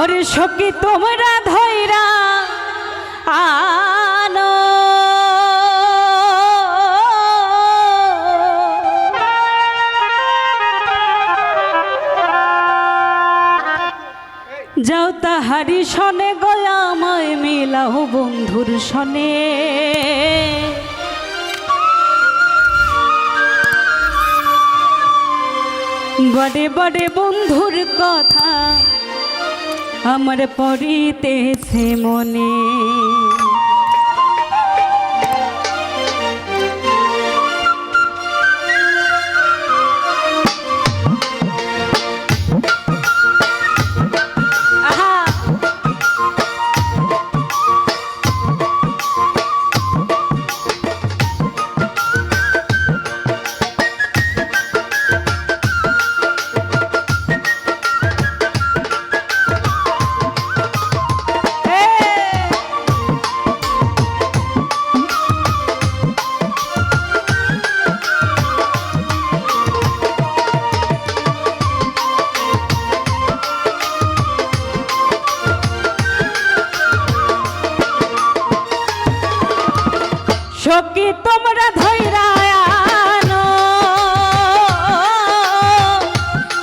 ওরে সখী, তোমরা ধৈরা আনো। যাও তাহারি সনে গয়াময় মিলাও বন্ধুর সনে। বড়ে বড়ে বন্ধুর কথা আমার পড়িতেছে মনে। সখী তোমরা ধৈরা আনো।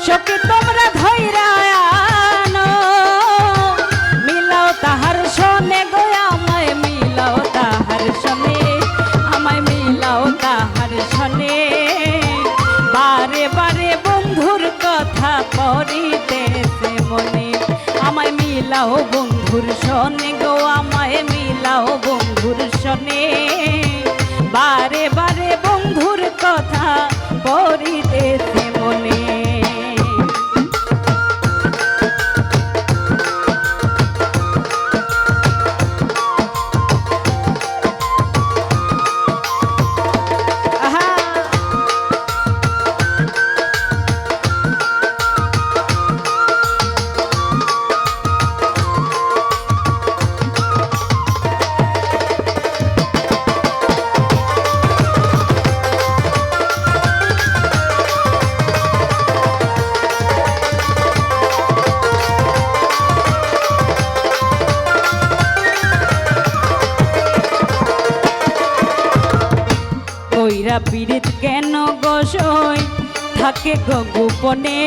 সখী, তোমরা ধৈরা আনো। মিলাও তাহার সনে গো, আমায় মিলাও তাহার সনে আমায় মিলাও তাহার সনে বারে বারে বন্ধুর কথা পড়িতেছে মনে। আমায় মিলাও বন্ধুর সনে গো, আমায় মিলাও বন্ধুর সনে বারে বারে কইরা পীড়িত কেন গোসই থাকে গো গোপনে।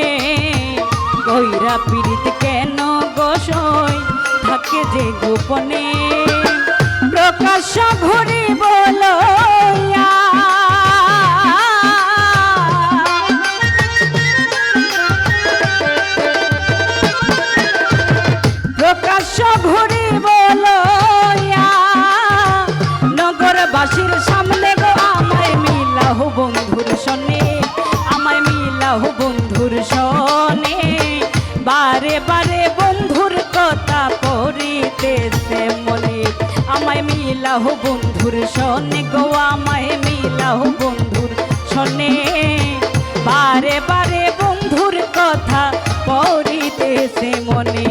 কইরা পীড়িত কেন গোসই থাকে যে গোপনে। প্রকাশ ঘুরি বলো মিলাহ বন্ধুর সনে বারে বারে বন্ধুর কথা পড়িতেছে মনে। আমায় মিলাহ বন্ধুর সনে গো, আমায় মিলাহ বন্ধুর সনে বারে বারে বন্ধুর কথা পড়িতেছে মনে।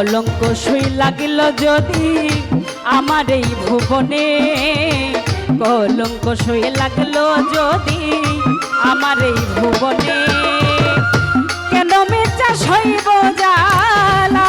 কলঙ্ক সই লাগিল যদি আমার এই ভুবনে। কলঙ্ক সই লাগল যদি আমার এই ভুবনে। কেন মেচা সইব জালা?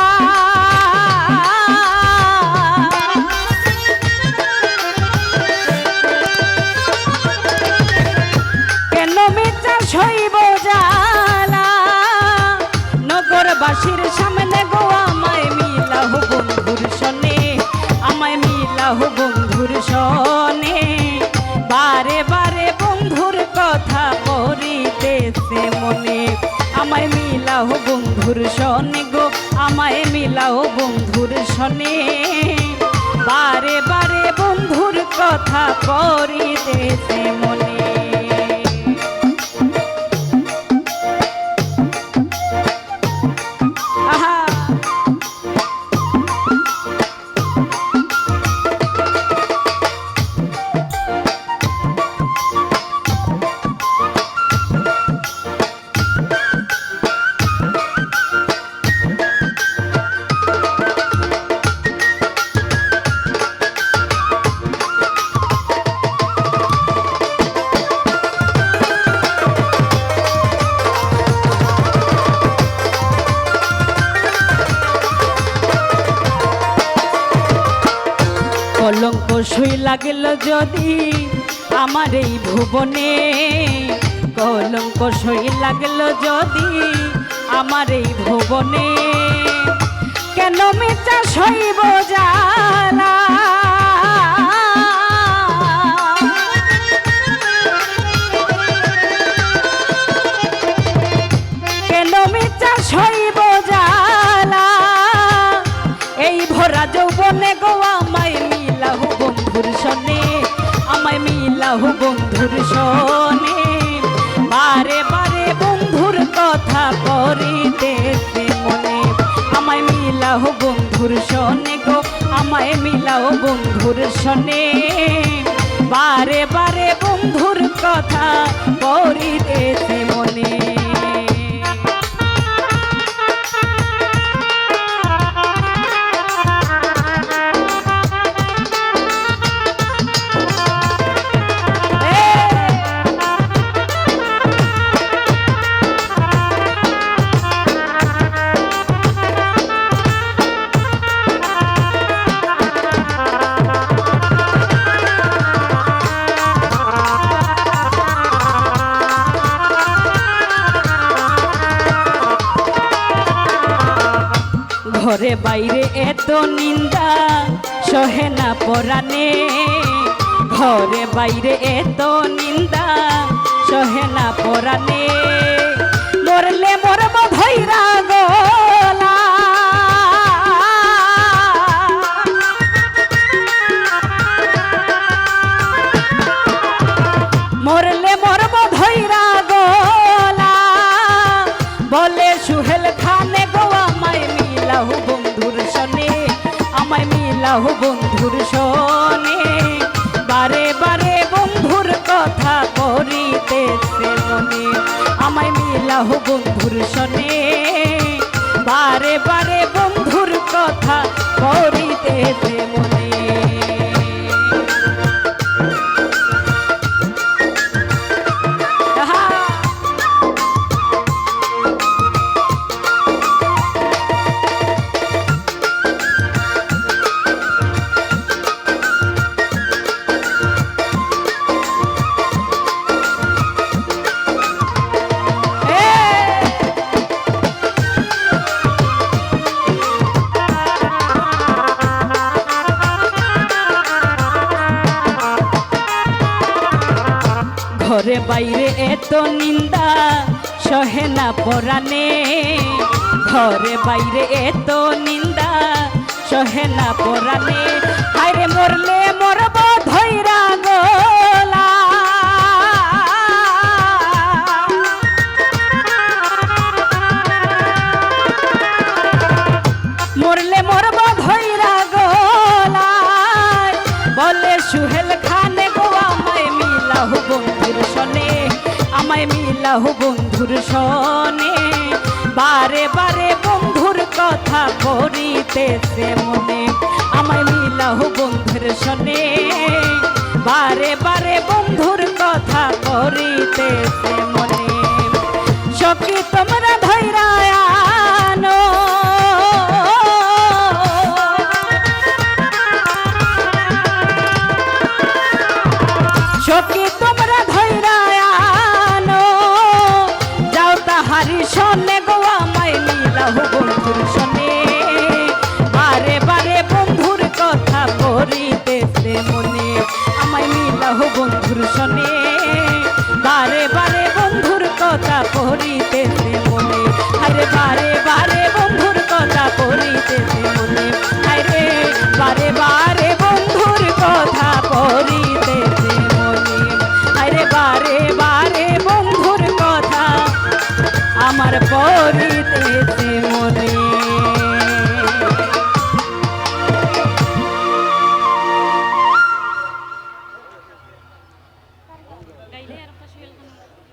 আমায় মিলাও বন্ধুর সনে গো, আমায় মিলাও বন্ধুর সনে। বারে বারে বন্ধুর কথা করিতেছে মনে। লাগল যদি আমার এই ভুবনে? কলঙ্ক সই লাগল যদি আমার এই ভুবনে? কেন মিথ্যা সইব জালা? কেন মিথ্যা ভরা যৌবনে গো আমায় মিলাহু সনে আমায় মিলাহু বন্ধুর সনে বারে বারে বন্ধুর কথা করিতেছে মনে। আমায় মিলাহু বন্ধুর সনে গো, আমায় মিলাও বন্ধুর সনে বারে বারে বন্ধুর কথা করিতেছে মনে। ঘরে বাইরে এত নিন্দা, সহে না পরাণে। ঘরে বাইরে এত নিন্দা, সহে না পরাণে। মরলে মরব ধৈরা গলা মিলাহু বন্ধুর শোনে। বারে বারে বন্ধুর কথা করিতেছে মনে। আমায় মিলাহু বন্ধুর শোনে। বারে বারে বন্ধুর কথা করিতেছে মনে। ঘরে বাইরে এত নিন্দা, সহে না পরাণে। ঘরে বাইরে এত নিন্দা, সহে না পরাণে। হায়রে মরলে সনে আমায় মিলাহ বন্ধুর সনে বারে বারে বন্ধুর কথা করিতেছে মনে, আমায় মিলাহ বন্ধুর সনে বারে বারে বন্ধুর কথা করিতেছে মনে। সখী তোমরা ধৈরা আমার পরিতেছে মনে